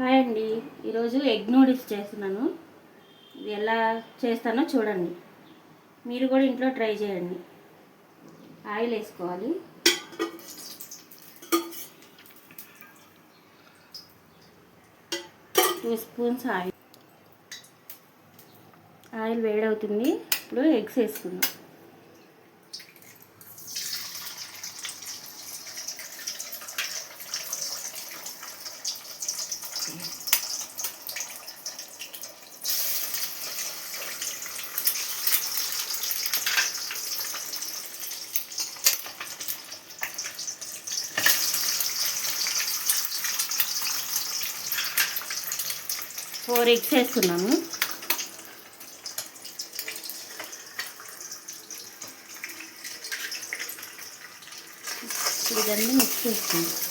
Hi అండి. ఈరోజు egg noodles చేస్తున్నాను. ఇది ఎలా చేస్తానో చూడండి. మీరు కూడా ఇంట్లో ట్రై చేయండి. ఆయిల్ వేసుకోవాలి. Two spoons oil. ఆయిల్ వేడవుతుంది. ఇప్పుడు ఎగ్స్ వేసుకుందాం. ఫోర్ ఎగ్స్ వేసుకున్నాము. ఇప్పుడు ఇదన్నీ మిక్స్ చేసుకుందాం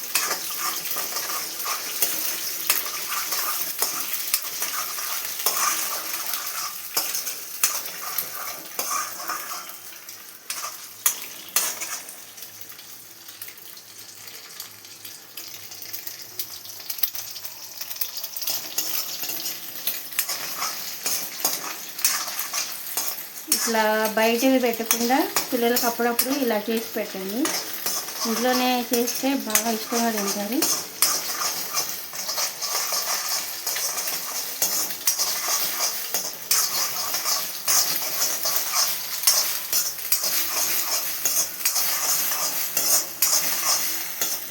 ఇట్లా బయటవి పెట్టకుండా పిల్లలకు అప్పుడప్పుడు ఇలా చేసి పెట్టండి. ఇంట్లోనే చేస్తే బాగా ఇష్టంగా తింటారు.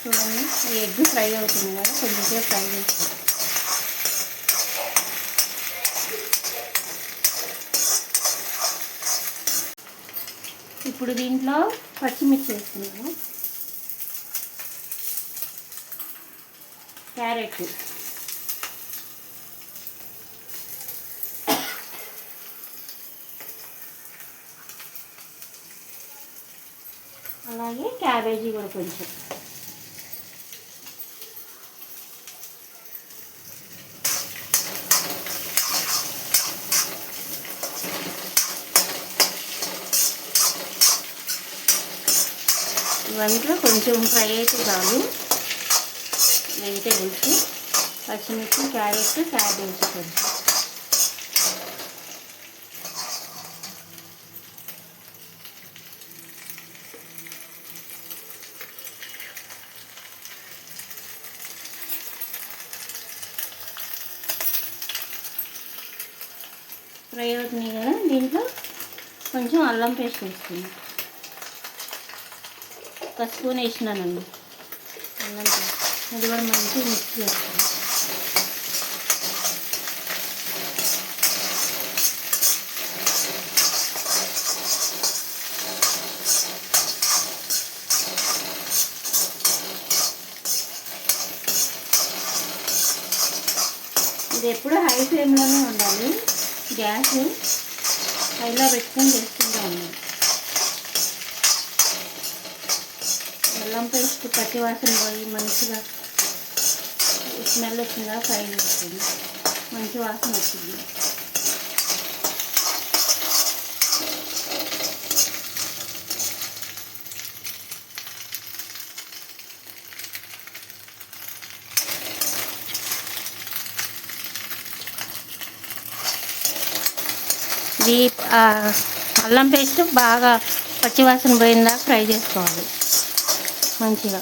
చూడండి ఈ ఎగ్ ఫ్రై అవుతుంది కదా కొంచెం ఫ్రై చేస్తాను ఇప్పుడు దీంట్లో పచ్చిమిర్చి వేస్తున్నాము క్యారెట్. అలాగే క్యాబేజీ కూడా కొంచెం. ఇవంతా కొంచెం ఫ్రై అయితే చాలు. వెజిటేబుల్స్ పచ్చిమిర్చి క్యారెట్ క్యాబేజ్ కొంచెం. ఫ్రై అవుతున్నాయి కదా దీంట్లో కొంచెం అల్లం పేస్ట్ వేసుకుందాం. ఒక స్పూన్ వేసినానండి అల్లం అది కూడా మంచిగా మిక్స్ చేస్తాను. ఇది ఎప్పుడు హై ఫ్లేమ్లోనే ఉండాలి. గ్యాస్ హైలో పెట్టుకొని చేసుకుంటూ ఉండాలి అల్లం పేస్ట్ పచ్చి వాసన పోయి మంచిగా స్మెల్ వచ్చిందా ఫ్రై చేస్తుంది మంచి వాసన వచ్చింది. ఇది అల్లం పేస్ట్ బాగా పచ్చివాసన పోయిందా ఫ్రై చేసుకోవాలి. మంచిగా.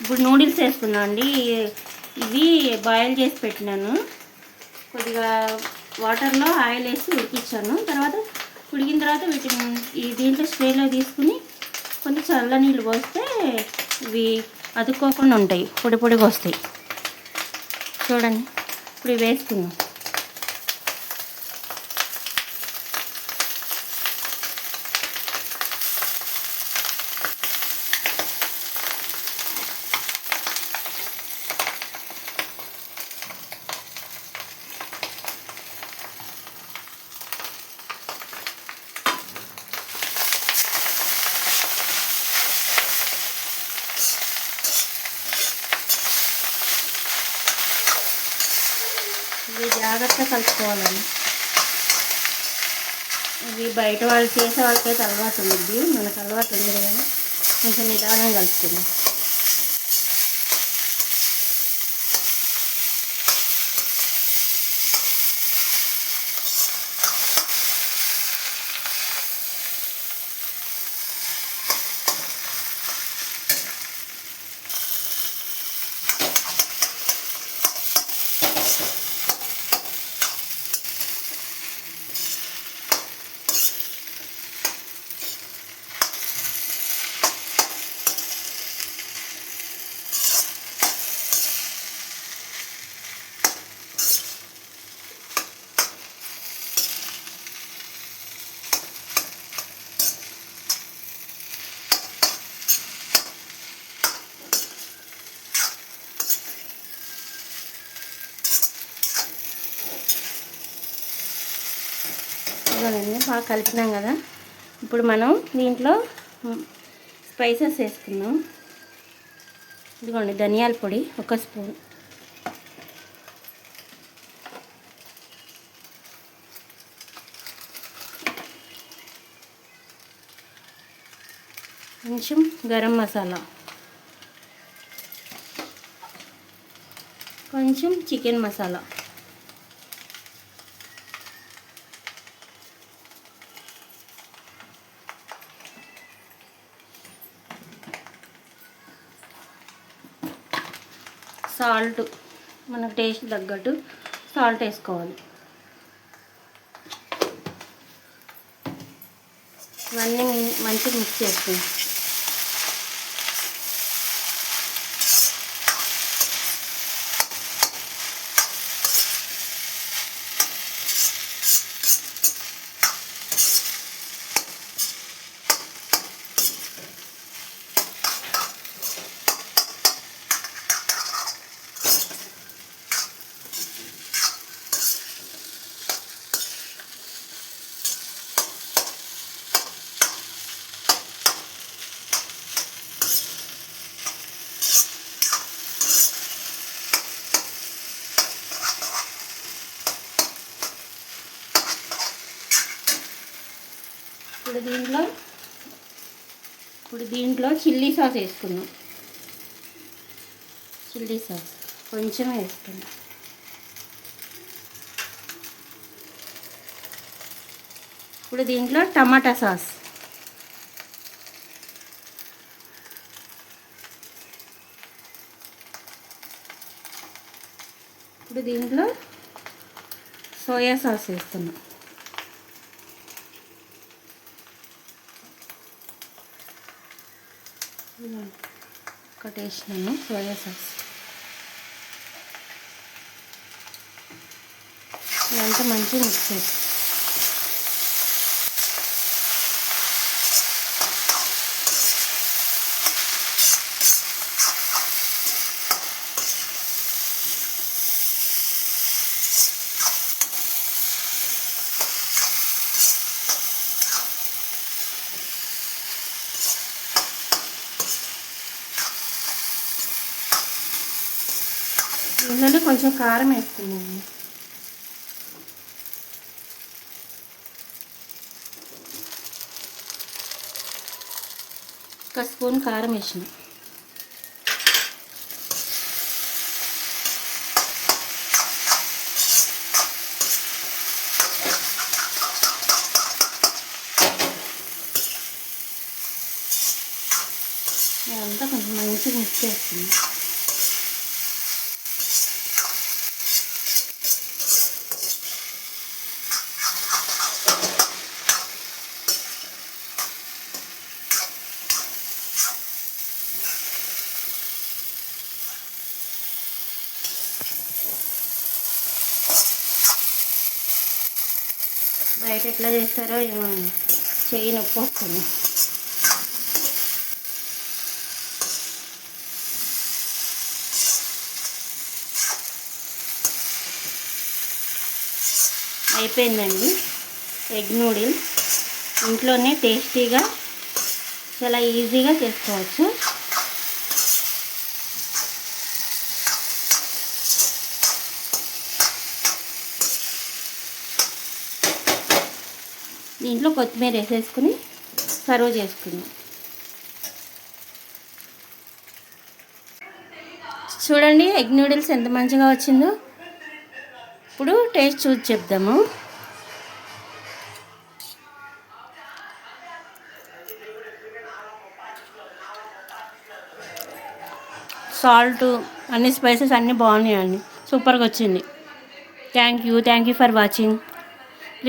ఇప్పుడు నూడిల్స్ వేసుకున్నా అండి. ఇవి బాయిల్ చేసి పెట్టినాను. కొద్దిగా వాటర్లో ఆయిల్ వేసి ఉడికించాను. తర్వాత ఉడికిన తర్వాత వీటిని ఈ దీంట్లో స్ప్రేలో తీసుకుని కొంచెం చల్ల నీళ్ళు పోస్తే ఇవి అతుక్కోకుండా ఉంటాయి పొడి పొడిగా వస్తాయి. చూడండి ఇప్పుడు ఇవి ఇవి జాగ్రత్తగా కలుపుకోవాలండి ఇవి బయట వాళ్ళు చేసే వాళ్ళకైతే అలవాటు ఉంది మనకు అలవాటు ఉంది కదా. కొంచెం నిదానం కలుపుకుందాం. ఇదిగోనండి బాగా కలిపినాం కదా. ఇప్పుడు మనం దీంట్లో స్పైసెస్ వేసుకుందాం. ఇదిగోండి ధనియాల పొడి ఒక స్పూన్. కొంచెం గరం మసాలా. కొంచెం చికెన్ మసాలా. సాల్ట్ మన టేస్ట్ తగ్గట్టు సాల్ట్ వేసుకోవాలి. ఇవన్నీ మంచిగా మిక్స్ చేసుకుందాం ఇప్పుడు దీంట్లో ఇప్పుడు దీంట్లో చిల్లీ సాస్ వేసుకుందాం. చిల్లీ సాస్ కొంచెం వేసుకుందాం. ఇప్పుడు దీంట్లో టమాటా సాస్. ఇప్పుడు దీంట్లో సోయా సాస్ వేస్తున్నాం ఒకటి వేసినాను సోయా సాస్. ఇదంతా మంచిగా మిక్స్ చేస్తాను దీంట్లోనే కొంచెం కారం వేసుకున్నాను ఒక స్పూన్ కారం వేసిన. అంతా కొంచెం మంచిగా మిక్స్ చేస్తున్నాను బయట ఎట్లా చేస్తారో ఏమో చెయ్యి నొప్పి వస్తుంది. అయిపోయిందండి. ఎగ్ నూడిల్స్ ఇంట్లోనే టేస్టీగా చాలా ఈజీగా చేసుకోవచ్చు. దీంట్లో కొత్తిమీర వేసేసుకుని సర్వ్ చేసుకుందాం. చూడండి ఎగ్ నూడిల్స్ ఎంత మంచిగా వచ్చిందో. ఇప్పుడు టేస్ట్ చూసి చెప్దాము. సాల్ట్ అన్ని స్పైసెస్ అన్నీ బాగున్నాయండి. సూపర్గా వచ్చింది. Thank you thank you for watching